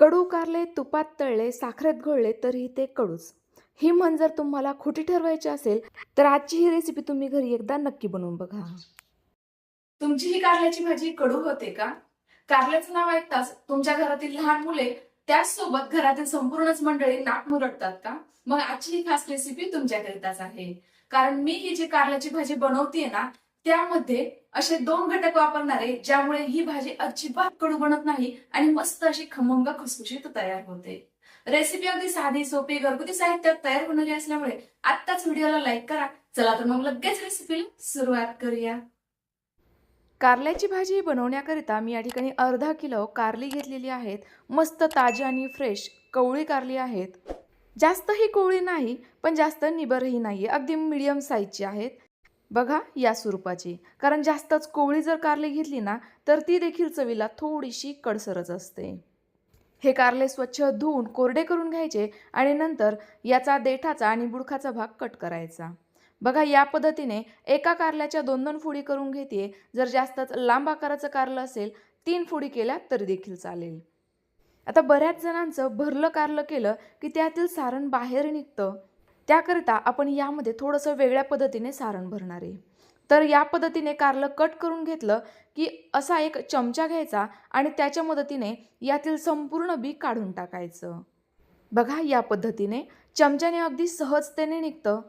कडू कारले तुपात तळले साखरेत घोळले तरीही ते कडूच. ही म्हण जर तुम्हाला खोटी ठरवायची असेल तर आजची ही रेसिपी तुम्ही घरी एकदा नक्की बनवून बघा. तुमची ही कारल्याची भाजी कडू होते का? कारल्याचं नाव ऐकताच तुमच्या घरातील लहान मुले त्याचसोबत घरातील संपूर्णच मंडळी नाक मुरडतात का? मग आजची ही खास रेसिपी तुमच्याकरिताच आहे. कारण मी ही जी कारल्याची भाजी बनवतीये ना त्यामध्ये असे दोन घटक वापरणारे ज्यामुळे ही भाजी अजिबात कडू बनत नाही आणि मस्त अशी खमंग खुसखुशीत तयार होते. रेसिपी अगदी साधी सोपी घरगुती साहित्यात तयार होणारी असल्यामुळे आत्ताच व्हिडिओला लाईक करा. चला तर मग लगेच रेसिपीला सुरुवात करूया. कारल्याची भाजी बनवण्याकरिता मी या ठिकाणी अर्धा किलो कारली घेतलेली आहेत. मस्त ताजी आणि फ्रेश कवळी कारली आहेत. जास्तही कोवळी नाही पण जास्त निबरही नाही अगदी मिडियम साईजची आहेत. बघा या स्वरूपाची. कारण जास्तच कोवळी जर कारली घेतली ना तर ती देखील चवीला थोडीशी कडसरच असते. हे कारले स्वच्छ धुवून कोरडे करून घ्यायचे आणि नंतर याचा देठाचा आणि बुडखाचा भाग कट करायचा. बघा या पद्धतीने एका कारल्याच्या दोन दोन फुडी करून घेते जर जास्तच लांब आकाराचं कारलं असेल तीन फुडी केल्या तरी देखील चालेल. आता बऱ्याच जणांचं भरलं कारलं केलं की त्यातील सारण बाहेर निघतं. त्याकरिता आपण यामध्ये थोडंसं वेगळ्या पद्धतीने सारण भरणार आहे. तर या पद्धतीने कारलं कट करून घेतलं की असा एक चमचा घ्यायचा आणि त्याच्या मदतीने यातील संपूर्ण बी काढून टाकायचं. बघा या पद्धतीने चमच्याने अगदी सहजतेने निघतं.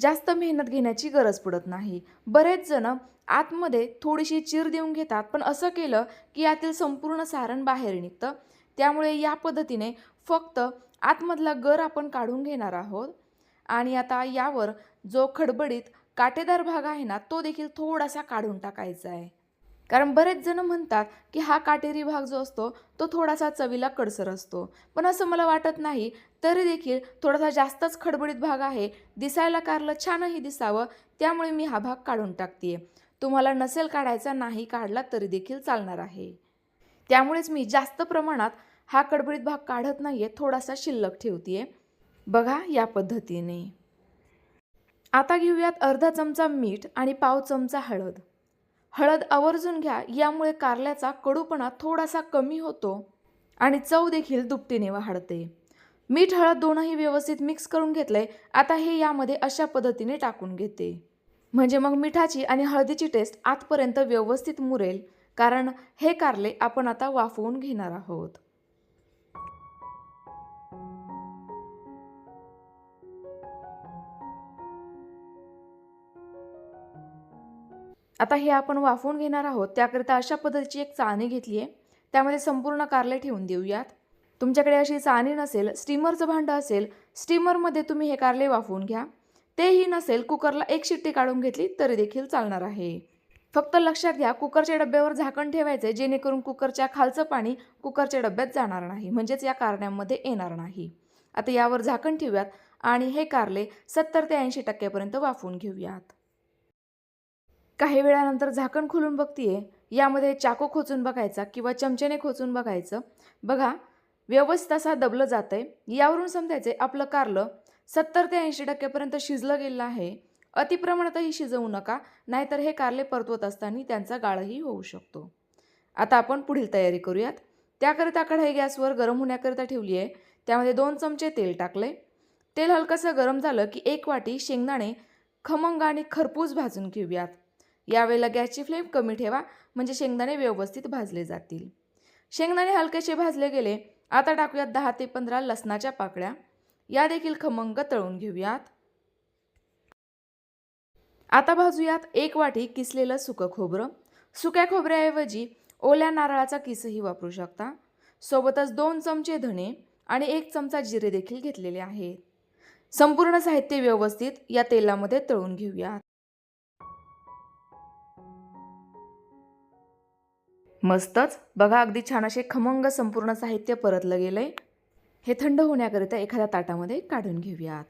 जास्त मेहनत घेण्याची गरज पडत नाही. बरेच जण आतमध्ये थोडीशी चीर देऊन घेतात पण असं केलं की यातील संपूर्ण सारण बाहेर निघतं. त्यामुळे या पद्धतीने फक्त आतमधला गर आपण काढून घेणार आहोत. आणि आता यावर जो खडबडीत काटेदार भाग आहे ना तो देखील थोडासा काढून टाकायचा आहे. कारण बरेच जण म्हणतात की हा काटेरी भाग जो असतो तो थोडासा चवीला कडसर असतो. पण असं मला वाटत नाही तरी देखील थोडासा जास्तच खडबडीत भाग आहे दिसायला कारलं छानही दिसावं त्यामुळे मी हा भाग काढून टाकते तुम्हाला नसेल काढायचा नाही काढला तरी देखील चालणार आहे. त्यामुळेच मी जास्त प्रमाणात हा खडबडीत भाग काढत नाही आहे थोडासा शिल्लक ठेवतीये. बघा या पद्धतीने. आता घेऊयात अर्धा चमचा मीठ आणि पाव चमचा हळद. हळद आवर्जून घ्या यामुळे कारल्याचा कडूपणा थोडासा कमी होतो आणि चव देखील दुपटीने वाढते. मीठ हळद दोनही व्यवस्थित मिक्स करून घेतलंय आता हे यामध्ये अशा पद्धतीने टाकून घेते. म्हणजे मग मिठाची आणि हळदीची टेस्ट आतपर्यंत व्यवस्थित मुरेल कारण हे कारले आपण आता वाफवून घेणार आहोत. आता हे आपण वाफवून घेणार आहोत. त्याकरिता अशा पद्धतीची एक चाळणी घेतली आहे. त्यामध्ये संपूर्ण कारले ठेवून देऊयात. तुमच्याकडे अशी चाळणी नसेल स्टीमरचं भांडं असेल स्टीमरमध्ये तुम्ही हे कारले वाफवून घ्या. तेही नसेल कुकरला एक शिट्टी काढून घेतली तरी देखील चालणार आहे. फक्त लक्षात घ्या कुकरच्या डब्यावर झाकण ठेवायचे जेणेकरून कुकरच्या खालचं पाणी कुकरच्या डब्यात जाणार नाही म्हणजेच या कारण्यांमध्ये येणार नाही. आता यावर झाकण ठेवूयात आणि हे कारले सत्तर ते ऐंशी टक्क्यापर्यंत वाफवून घेऊयात. काही वेळानंतर झाकण खोलून बघतीये यामध्ये चाकू खोचून बघायचा किंवा चमच्याने खोचून बघायचं. बघा व्यवस्थित असा दबलं जातं आहे यावरून समजायचे आपलं कारलं सत्तर ते ऐंशी टक्क्यापर्यंत शिजलं गेलं आहे. अतिप्रमाणातही शिजवू नका नाहीतर हे कारले परतवत असताना त्यांचा गाळही होऊ शकतो. आता आपण पुढील तयारी करूयात. त्याकरिता कढाई गॅसवर गरम होण्याकरिता ठेवली आहे त्यामध्ये दोन चमचे तेल टाकले तेल हलकंसं गरम झालं की एक वाटी शेंगदाणे खमंग आणि खरपूस भाजून घेऊयात. यावेळेला गॅसची फ्लेम कमी ठेवा म्हणजे शेंगदाणे व्यवस्थित भाजले जातील. शेंगदाणे हलकेसे भाजले गेले आता टाकूयात दहा ते पंधरा लसणाच्या पाकळ्या. या देखील खमंग तळून घेऊयात. आता भाजूयात एक वाटी किसलेलं सुकं खोबरं. सुक्या खोबऱ्याऐवजी ओल्या नारळाचा किसही वापरू शकता. सोबतच दोन चमचे धणे आणि एक चमचा जिरे देखील घेतलेले आहेत. संपूर्ण साहित्य व्यवस्थित या तेलामध्ये तळून घेऊयात. मस्तच. बघा अगदी छान असे खमंग संपूर्ण साहित्य परतलं गेलंय. हे थंड होण्याकरिता एखाद्या ताटामध्ये काढून घेऊयात.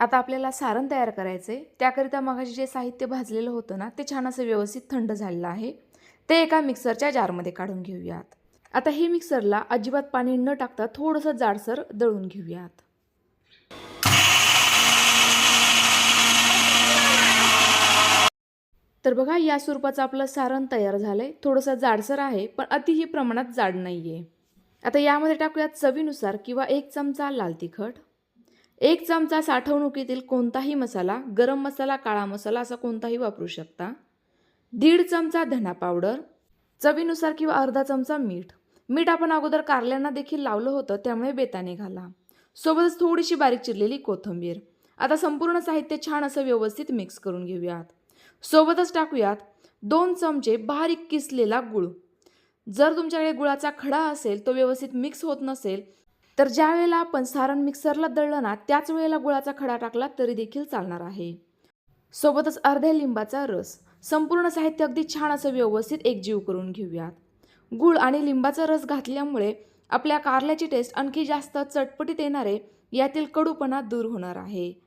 आता आपल्याला सारण तयार करायचं आहे त्याकरिता मगाशी जे साहित्य भाजलेलं होतं ना ते छान असं व्यवस्थित थंड झालेलं आहे. ते एका मिक्सरच्या जारमध्ये काढून घेऊयात. आता हे मिक्सरला अजिबात पाणी न टाकता थोडंसं जाडसर दळून घेऊयात. तर बघा या स्वरूपाचं आपलं सारण तयार झालं आहे थोडंसं जाडसर आहे पण अतिही प्रमाणात जाड नाही आहे आता यामध्ये टाकूयात चवीनुसार किंवा एक चमचा लाल तिखट. एक चमचा साठवणुकीतील कोणताही मसाला गरम मसाला काळा मसाला असा कोणताही वापरू शकता. दीड चमचा धना पावडर चवीनुसार किंवा अर्धा चमचा मीठ. मीठ आपण अगोदर कारल्यांना देखील लावलं होतं त्यामुळे बेताने घाला. सोबतच थोडीशी बारीक चिरलेली कोथिंबीर. आता संपूर्ण साहित्य छान असं व्यवस्थित मिक्स करून घेऊयात. सोबतच टाकूयात दोन चमचे बारीक किसलेला गुळ. जर तुमच्याकडे गुळाचा खडा असेल तो व्यवस्थित मिक्स होत नसेल तर ज्या वेळेला आपण सारण मिक्सरला दळलं ना त्याच वेळेला गुळाचा खडा टाकला तरी देखील चालणार आहे. सोबतच अर्ध्या लिंबाचा रस. संपूर्ण साहित्य अगदी छान असं व्यवस्थित एकजीव करून घेऊयात. गुळ आणि लिंबाचा रस घातल्यामुळे आपल्या कारल्याची टेस्ट आणखी जास्त चटपटीत येणारे यातील कडूपणा दूर होणार आहे.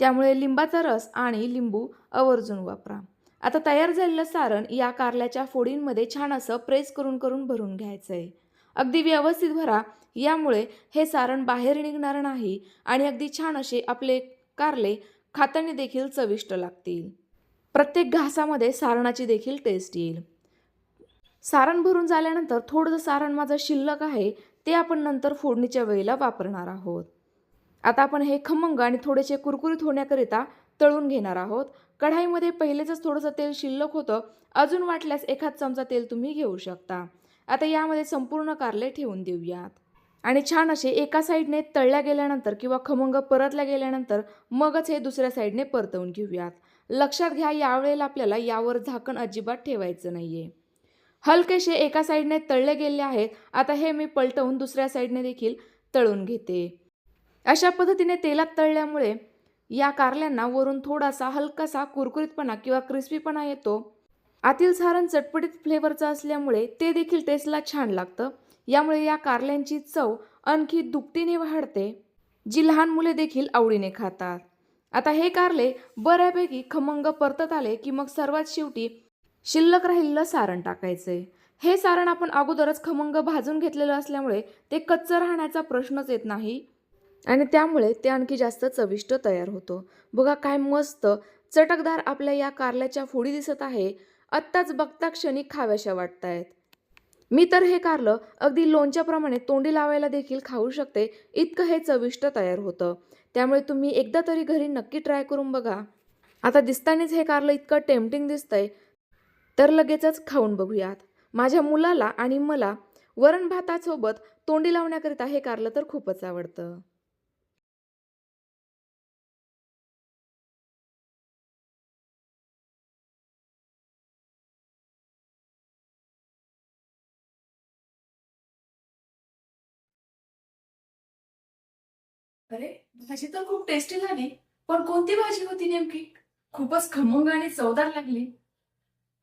त्यामुळे लिंबाचा रस आणि लिंबू आवर्जून वापरा. आता तयार झालेलं सारण या कारल्याच्या फोडींमध्ये छान असं प्रेस करून करून भरून घ्यायचं आहे अगदी व्यवस्थित भरा यामुळे हे सारण बाहेर निघणार नाही आणि अगदी छान असे आपले कारले खाताने देखील चविष्ट लागतील. प्रत्येक घासामध्ये सारणाची देखील टेस्ट येईल. सारण भरून झाल्यानंतर थोडंसं सारण माझं शिल्लक आहे ते आपण नंतर फोडणीच्या वेळेला वापरणार आहोत. आता आपण हे खमंग आणि थोडेसे कुरकुरीत होण्याकरिता तळून घेणार आहोत. कढाईमध्ये पहिलेच थोडंसं तेल शिल्लक होतं. अजून वाटल्यास एखाद चमचा तेल तुम्ही घेऊ शकता. आता यामध्ये संपूर्ण कारले ठेवून देऊयात. आणि छान असे एका साईडने तळल्या गेल्यानंतर किंवा खमंग परतल्या गेल्यानंतर मगच हे दुसऱ्या साईडने परतवून घेऊयात. लक्षात घ्या यावेळेला आपल्याला यावर झाकण अजिबात ठेवायचं नाहीये. हलकेसे एका साईडने तळले गेले आहेत. आता हे मी पलटवून दुसऱ्या साईडने देखील तळून घेते. अशा पद्धतीने तेलात तळल्यामुळे या कारल्यांना वरून थोडासा हलकासा कुरकुरीतपणा किंवा क्रिस्पीपणा येतो. आतील सारण चटपटीत फ्लेवरचं असल्यामुळे ते देखील टेस्टला छान लागतं. यामुळे या कारल्यांची चव आणखी दुपटीने वाढते जी लहान मुले देखील आवडीने खातात. आता हे कारले बऱ्यापैकी खमंग परतत आले की मग सर्वात शेवटी शिल्लक राहिलेलं सारण टाकायचंय हे सारण आपण अगोदरच खमंग भाजून घेतलेलं असल्यामुळे ते कच्चं राहण्याचा प्रश्नच येत नाही. आणि त्यामुळे ते आणखी जास्त चविष्ट तयार होतो. बघा काय मस्त चटकदार आपल्या या कारल्याच्या फोडी दिसत आहे. आत्ताच बघता क्षणी खाव्याशा वाटत आहेत मी तर हे कारलं अगदी लोणच्याप्रमाणे तोंडी लावायला देखील खाऊ शकते. इतकं हे चविष्ट तयार होतं. त्यामुळे तुम्ही एकदा तरी घरी नक्की ट्राय करून बघा. आता दिसतानीच हे कारलं इतकं टेम्पटिंग दिसतंय. तर लगेचच खाऊन बघूयात. माझ्या मुलाला आणि मला वरण भातासोबत तोंडी लावण्याकरिता हे कारलं तर खूपच आवडतं. अरे भाजी तर खूप टेस्टी झाली पण कोणती भाजी होती नेमकी? खूपच खमंग आणि चवदार लागली.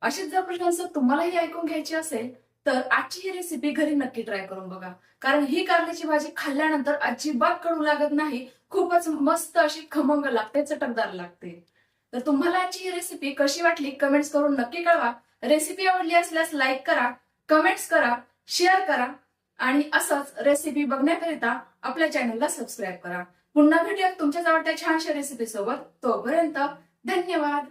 अशीच जर प्रश्न तुम्हालाही ऐकून घ्यायची असेल तर आजची ही रेसिपी घरी नक्की ट्राय करून बघा. कारण ही कारल्याची भाजी खाल्ल्यानंतर अजिबात कडू लागत नाही खूपच मस्त अशी खमंग लागते चटकदार लागते. तर तुम्हाला आजची ही रेसिपी कशी वाटली कमेंट्स करून नक्की कळवा. रेसिपी आवडली असल्यास लाईक करा कमेंट्स करा शेअर करा आणि असंच रेसिपी बघण्याकरिता आपल्या चॅनलला सबस्क्राईब करा. पुन्हा भेटूयात तुमच्या आवडत्या छानशा रेसिपी सोबत. तोपर्यंत धन्यवाद.